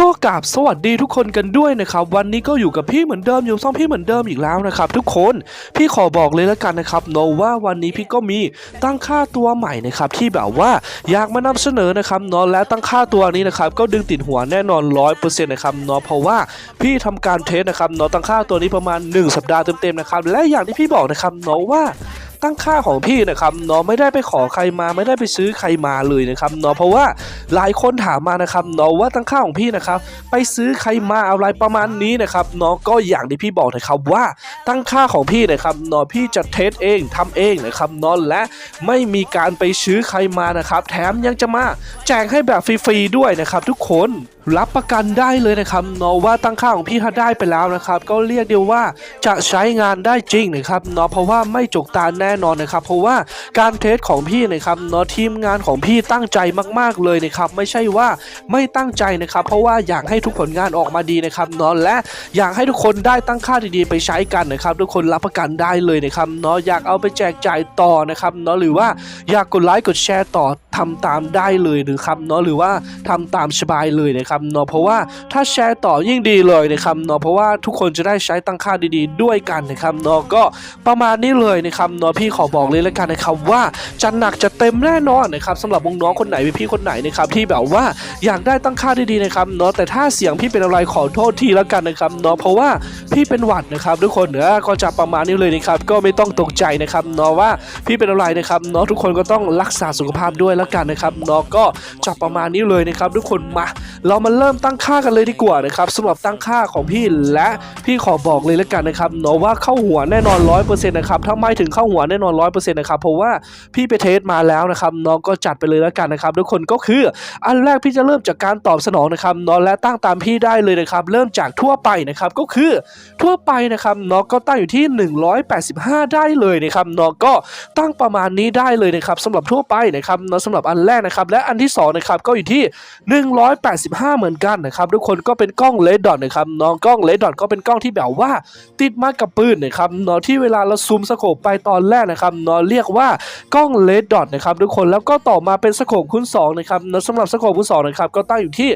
ก็กราบสวัสดีทุกคนกันด้วยนะครับวันนี้ก็อยู่กับพี่เหมือนเดิมอยู่ซ่องพี่เหมือนเดิมอีกแล้วนะครับทุกคนพี่ขอบอกเลยแล้วกันนะครับโนว่าวันนี้พี่ก็มีตั้งค่าตัวใหม่นะครับที่แบบว่าอยากมานำเสนอนะครับเนาะและตั้งค่าตัวนี้นะครับก็ดึงติดหัวแน่นอนร้อยเปอร์เซ็นต์นะครับเนาะเพราะว่าพี่ทำการเทสนะครับเนาะตั้งค่าตัวนี้ประมาณ 1 สัปดาห์เต็มๆนะครับและอย่างที่พี่บอกนะครับเนาะว่า ตั้งค่าของพี่นะครับเนาะไม่ได้ไปขอใครมาไม่ได้ไปซื้อใครมาเลยนะครับเนาะเพราะว่าหลายคนถามมานะครับเนาะว่าตั้งค่าของพี่นะครับไปซื้อใครมาอะไรประมาณนี้นะครับเนาะก็อย่างที่พี่บอกนะครับว่าตั้งค่าของพี่นะครับเนาะพี่จะเทสเองทำเองนะครับเนาะและไม่มีการไปซื้อใครมานะครับแถมยังจะมาแจกให้แบบฟรีๆด้วยนะครับทุกคน รับประกันได้เลยนะครับเนาะว่าตั้งค่าของพี่ถ้าได้ไปแล้วนะครับ ก็เรียกเดียวว่าจะใช้งานได้จริงนะครับเนาะเพราะว่าไม่จกตาแน่นอนนะครับ เพราะว่าการเทสของพี่นะครับเนาะทีมงานของพี่ตั้งใจมาก ๆเลยนะครับ ไม่ใช่ว่าไม่ตั้งใจนะครับ เพราะว่าอยากให้ทุกผลงานออกมาดีนะครับเนาะและอยากให้ทุกคนได้ตั้งค่าดีๆ ไปใช้กันนะครับ ทุกคนรับประกันได้เลยนะครับเนาะอยากเอาไปแจกจ่ายต่อนะครับเนาะหรือว่าอยากกดไลค์กดแชร์ต่อทำตามได้เลยหรือครับเนาะหรือว่าทำตามสบายเลยนะครับเนาะเพราะว่าถ้าแชร์ต่อยิ่งดีเลยนะครับเนาะเพราะว่าทุกคนจะได้ใช้ตั้งค่าดีๆ ด้วยกันนะครับเนาะก็ประมาณนี้เลยนะครับเนาะพี่ขอบอกเลยแล้วกันนะครับว่าจะหนักจะเต็มแน่นอนนะครับสำหรับน้องๆคนไหนพี่คนไหนนะครับที่แบบว่าอยากได้ตั้งค่าดีๆนะครับเนาะแต่ถ้าเสียงพี่เป็นอะไรขอโทษทีแล้วกันนะครับเนาะเพราะว่า พี่เป็นหวัดนะครับทุกคนเนอะก็จะประมาณนี้เลยนะครับก็ไม่ต้องตกใจนะครับเนาะว่าพี่เป็นอะไรนะครับเนาะทุกคนก็ต้องรักษาสุขภาพด้วยแล้วกันนะครับเนาะก็จะประมาณนี้เลยนะครับทุกคนมา เรามาเริ่มตั้งค่ากันเลยดีกว่านะครับสำหรับตั้งค่าของพี่และพี่ขอบอกเลยแล้วกันนะครับเนาะว่าเข้าหัวแน่นอนร้อยเปอร์เซ็นต์นะครับถ้าไม่ถึงเข้าหัวแน่นอนร้อยเปอร์เซ็นต์นะครับเพราะว่าพี่ไปเทสมาแล้วนะครับเนาะก็จัดไปเลยแล้วกันนะครับทุกคนก็คืออันแรกพี่จะเริ่มจากการตอบสนองนะครับเนาะและตั้งตามพี่ได้เลยนะครับเริ่มจากทั่วไปนะครับก็คือทั่วไปนะครับนาะก็ตั้งอยู่ที่ 185 ได้เลยนะครับนาะก็ตั้งประมาณนี้ได้เลยนะครับสำหรับทั่วไปนะครับเนาะสำหรับอันแรกนะครับและอันที่สองนะครับก็อยู่ที่ 185 เหมือนกันนะครับทุกคนก็เป็นกล้องเลดดอทนะครับน้องกล้องเลดดอทก็เป็นกล้องที่แบบว่าติดมากับปืนนะครับเนาะที่เวลาเราซูมสโคปไปตอนแรกนะครับเนาะเรียกว่ากล้องเลดดอทนะครับทุกคนแล้วก็ต่อมาเป็นสโคปคูณ2นะครับเนาะสำหรับสโคปคูณ2นะครับก็ตั้งอยู่ที่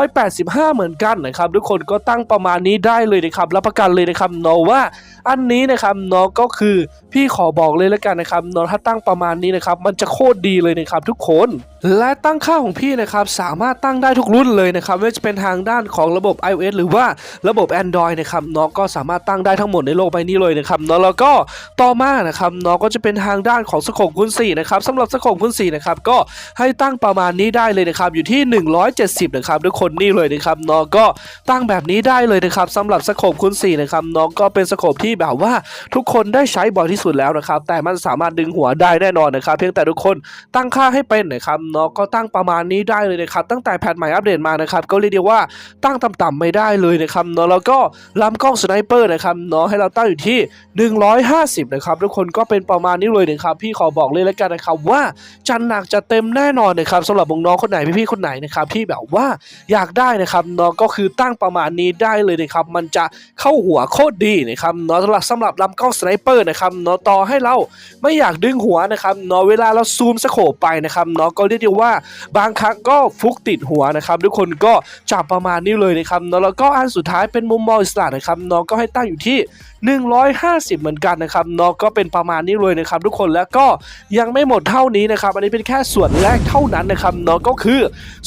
185 เหมือนกันนะครับทุกคนก็ตั้งประมาณนี้ได้เลยนะครับรับประกันเลยนะครับเนาะว่าอันนี้นะครับเนาะก็คือพี่ขอบอกเลยแล้วกันนะครับเนาะถ้าตั้งประมาณนี้นะครับมันจะโคตรดีเลยนะครับทุกคน และตั้งค่าของพี่นะครับสามารถตั้งได้ทุกรุ่นเลยนะครับไม่ว่าจะเป็นทางด้านของระบบ iOS หรือว่าระบบ Android นะครับเนาะก็สามารถตั้งได้ทั้งหมดในโลกใบนี้เลยนะครับเนาะแล้วก็ต่อมานะครับเนาะก็จะเป็นทางด้านของสโคปคูณ4นะครับสำหรับสโคปคูณ4นะครับก็ให้ตั้งประมาณนี้ได้เลยนะครับอยู่ที่ 170นะครับทุกคนนี่เลยนะครับเนาะก็ตั้งแบบนี้ได้เลยนะครับสำหรับสโคปคูณ4นะครับเนาะก็เป็นสโคปที่แบบว่าทุกคนได้ใช้บ่อยที่สุดแล้วนะครับ แต่มันสามารถดึงหัวได้แน่นอนนะครับ เพียงแต่ทุกคนตั้งค่าให้เป็นนะครับเนาะก็ตั้งประมาณนี้ได้เลยนะครับ ตั้งแต่แพทใหม่อัปเดตมานะครับ ก็เรียกได้ว่าตั้งต่ำๆไม่ได้เลยนะครับเนาะแล้วก็ลำกล้องสไนเปอร์นะครับเนาะให้เราตั้งอยู่ที่ 150 นะครับ ทุกคนก็เป็นประมาณนี้เลยนะครับ พี่ขอบอกเลยแล้วกันนะครับ ว่าจันหนักจะเต็มแน่นอนนะครับสำหรับน้องๆคนไหนพี่ๆคนไหนนะครับที่แบบว่าอยากได้นะครับเนาะก็คือตั้งประมาณนี้ได้เลยนะครับ มันจะเข้าหัวโคตรดีนะครับเนาะสำหรับสำหรับลำกล้องสไนเปอร์นะครับเนาะต่อให้เราไม่อยากดึงหัวนะครับเนาะเวลาเราซูมสโคปไปนะครับเนาะก็เรียกได้ว่าบางครั้งก็ฟุกติดหัวนะครับ ทุกคนก็จับประมาณนี้เลยนะครับเนาะแล้วก็อันสุดท้ายเป็นมุมมองอิสระนะครับเนาะก็ให้ตั้งอยู่ที่ 150 เหมือนกันนะครับเนาะก็เป็นประมาณนี้เลยนะครับทุกคนแล้วก็ยังไม่หมดเท่านี้นะครับอันนี้เป็นแค่ส่วนแรกเท่านั้นนะครับเนาะก็คือ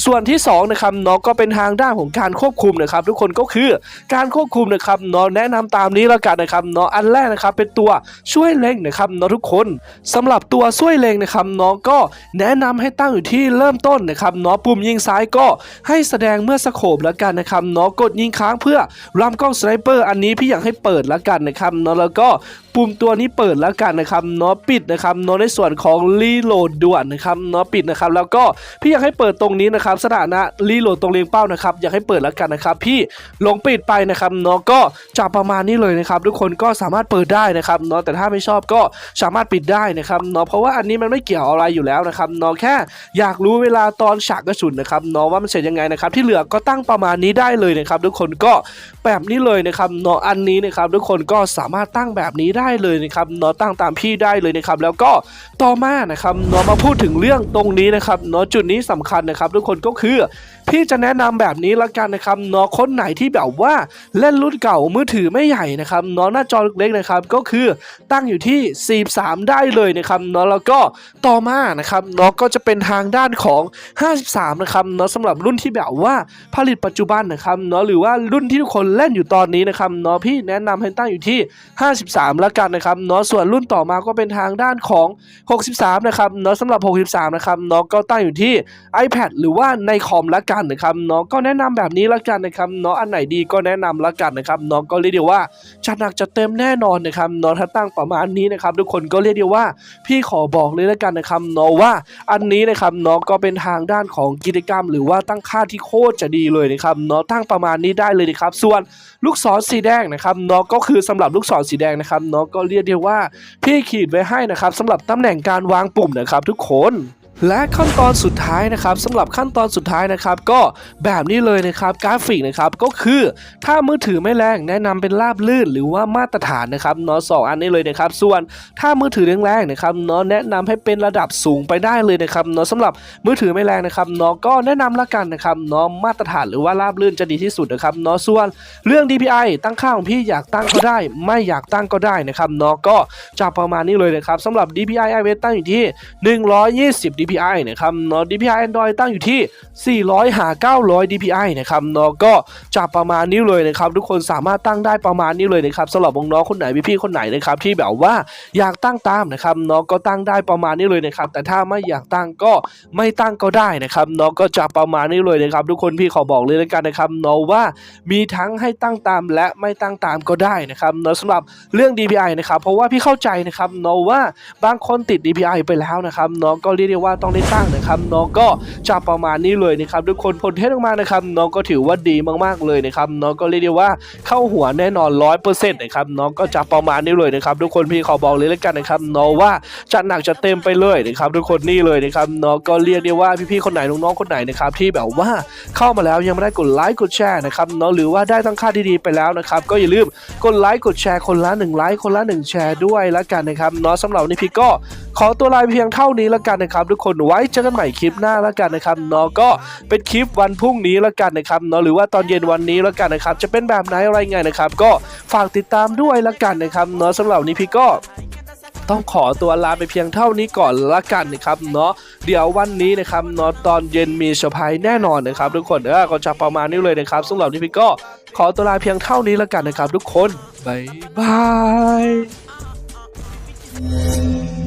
ส่วนที่สองนะครับเนาะก็เป็นทางด้านของการควบคุมนะครับทุกคนก็คือการควบคุมนะครับเนาะแนะนำตามนี้แล้วกันนะครับเนาะอันแรกนะครับเป็นตัวช่วยเล็งนะครับเนาะทุกคนสำหรับตัวช่วยเล็งนะครับเนาะก็แนะนำให้ตั้งอยู่ที่เริ่มต้นนะครับเนาะปุ่มยิงซ้ายก็ให้แสดงเมื่อสโคบแล้วกันนะครับเนาะกดยิงค้างเพื่อลำกล้องสไนเปอร์อันนี้พี่อยากให้เปิดแล้วกันนะครับเนาะแล้วก็ปุ่มตัวนี้เปิดแล้วกันนะครับเนาะปิดนะครับเนาะในส่วนของรีโหลดด่วนนะครับเนาะปิดนะครับแล้วก็พี่อยากให้เปิดตรงนี้นะครับสถานะรีโหลดตรงเลียงเป้านะครับอยากให้เปิดแล้วกันนะครับ พี่ลงปิดไปนะครับเนาะก็จะประมาณนี้เลยนะครับทุกคนก็สามารถเปิดได้นะครับเนาะแต่ถ้าไม่ชอบก็สามารถปิดได้นะครับเนาะเพราะว่าอันนี้มันไม่เกี่ยวอะไรอยู่แล้วนะครับเนาะแค่อยากรู้เวลาตอนฉากกระสุนนะครับเนาะว่ามันเสร็จยังไงนะครับที่เหลือก็ตั้งประมาณนี้ได้เลยนะครับทุกคนก็แบบนี้เลยนะครับเนาะอันนี้นะครับทุกคนก็สามารถตั้งแบบนี้ได้เลยนะครับเนาะตั้งตามพี่ได้เลยนะครับแล้วก็ต่อมานะครับเนาะมาพูดถึงเรื่องตรงนี้นะครับเนาะจุดนี้สำคัญนะครับทุกคนก็คือ พี่จะแนะนำแบบนี้ละกันนะครับเนาะคนไหนที่แบบว่าเล่นรุ่นเก่ามือถือไม่ใหญ่นะครับเนาะหน้าจอเล็กๆนะครับก็คือตั้งอยู่ที่ 43 ได้เลยนะครับเนาะแล้วก็ต่อมานะครับเนาะก็จะเป็นทางด้านของ 53 นะครับเนาะสำหรับรุ่นที่แบบว่าผลิตปัจจุบันนะครับเนาะหรือว่ารุ่นที่ทุกคนเล่นอยู่ตอนนี้นะครับเนาะพี่แนะนำให้ตั้งอยู่ที่ 53ละกันนะครับเนาะส่วนรุ่นต่อมาก็เป็นทางด้านของ 63 นะครับเนาะสำหรับ 63 นะครับเนาะก็ตั้งอยู่ที่ iPad หรือว่าในคอมละกันนะครับเนาะก็แนะนำแบบนี้ละกันนะครับเนาะอันไหนดีก็แนะนำละกันนะครับเนาะก็เรียกได้ว่าจัดหนักจัดเต็มแน่นอนนะครับเนาะถ้าตั้งประมาณนี้นะครับทุกคนก็เรียกได้ว่าพี่ขอบอกเลยละกันนะครับเนาะว่าอันนี้นะครับเนาะก็เป็นทางด้านของกิจกรรม หรือว่าตั้งค่าที่โคตรจะดีเลยนะครับเนาะตั้งประมาณนี้ได้เลยนะครับส่วนลูกศรสีแดงนะครับเนาะก็คือสำหรับลูกศรสีแดงนะครับเนาะก็เรียกได้ว่าพี่ขีดไว้ให้นะครับสำหรับตำแหน่งการวางปุ่มนะครับทุกคน และขั้นตอนสุดท้ายนะครับสำหรับขั้นตอนสุดท้ายนะครับ ก็แบบนี้เลยนะครับกราฟิกนะครับก็คือถ้ามือถือไม่แรงแนะนำเป็นราบลื่นหรือว่ามาตรฐานนะครับเนาะสองอันนี้เลยนะครับ ส่วนถ้ามือถือแรงๆนะครับเนาะแนะนำให้เป็นระดับสูงไปได้เลยนะครับเนาะสำหรับมือถือไม่แรงนะครับเนาะก็แนะนำละกันนะครับเนาะมาตรฐานหรือว่าราบลื่นจะดีที่สุดนะครับเนาะส่วนเรื่อง DPI ตั้งค่าของพี่อยากตั้งก็ได้ ไม่อยากตั้งก็ได้นะครับเนาะก็จะประมาณนี้เลยนะครับสำหรับ DPI iOS ตั้งอยู่ที่ 120 DPI นะครับเนาะ DPI Android ตั้งอยู่ที่ 400 หา 900 DPI นะครับเนาะก็จะประมาณนี้เลยนะครับ ทุกคนสามารถตั้งได้ประมาณนี้เลยนะครับสำหรับน้องๆคนไหนพี่ๆคนไหนนะครับที่แบบว่าอยากตั้งตามนะครับเนาะก็ตั้งได้ประมาณนี้เลยนะครับ แต่ถ้าไม่อยากตั้งก็ไม่ตั้งก็ได้นะครับเนาะก็จะประมาณนี้เลยนะครับ ทุกคนพี่ขอบอกเลยแล้วกันนะครับเนาะว่ามีทั้งให้ตั้งตามและไม่ตั้งตามก็ได้นะครับเนาะสำหรับเรื่อง DPI นะครับเพราะว่าพี่เข้าใจนะครับเนาะว่าบางคนติด DPI ไปแล้วนะครับเนาะก็เรียกได้ว่าต้องได้ตั้งนะครับเนาะก็จะประมาณนี้เลยนะครับทุกคนผลเทสออกมานะครับเนาะก็ถือว่าดีมากๆเลยนะครับเนาะก็เรียกได้ว่าเข้าหัวแน่นอนร้อยเปอร์เซ็นต์นะครับเนาะก็จะประมาณนี้เลยนะครับทุกคนพี่ขอบอกเลยแล้วกันนะครับเนาะว่าจัดหนักจัดเต็มไปเลยนะครับทุกคนนี่เลยนะครับเนาะก็เรียกได้ว่าพี่ๆคนไหนน้องๆคนไหนนะครับที่แบบว่าเข้ามาแล้วยังไม่ได้กดไลค์กดแชร์นะครับเนาะหรือว่าได้ตั้งค่าดีๆไปแล้วนะครับก็อย่าลืมกดไลค์กดแชร์คนละหนึ่งไลค์คนละหนึ่งแชร์ด้วยละกันนะครับเนาะสำหรับวันนี้พี่ก็ขอตัวลาเพียงเท่านี้ละกันนะครับทุกคนไว้เจอกันใหม่คลิปหน้าละกันนะครับเนาะก็เป็นคลิปวันพรุ่งนี้ละกันนะครับเนาะหรือว่าตอนเย็นวันนี้ละกันนะครับ จะเป็นแบบไหนอะไรไงนะครับ ก็ฝากติดตามด้วยละกันนะครับเนาะสำหรับนี้พี่ก็ต้องขอตัวลาไปเพียงเท่านี้ก่อนละกันนะครับเนาะเดี๋ยววันนี้นะครับเนาะตอนเย็นมีเซอร์ไพรส์แน่นอนนะครับ ทุกคนเออก็จะประมาณนี้เลยนะครับสำหรับนนี้พี่ก็ขอตัวลาเพียงเท่านี้ละกันนะครับ ทุกคนบ๊ายบาย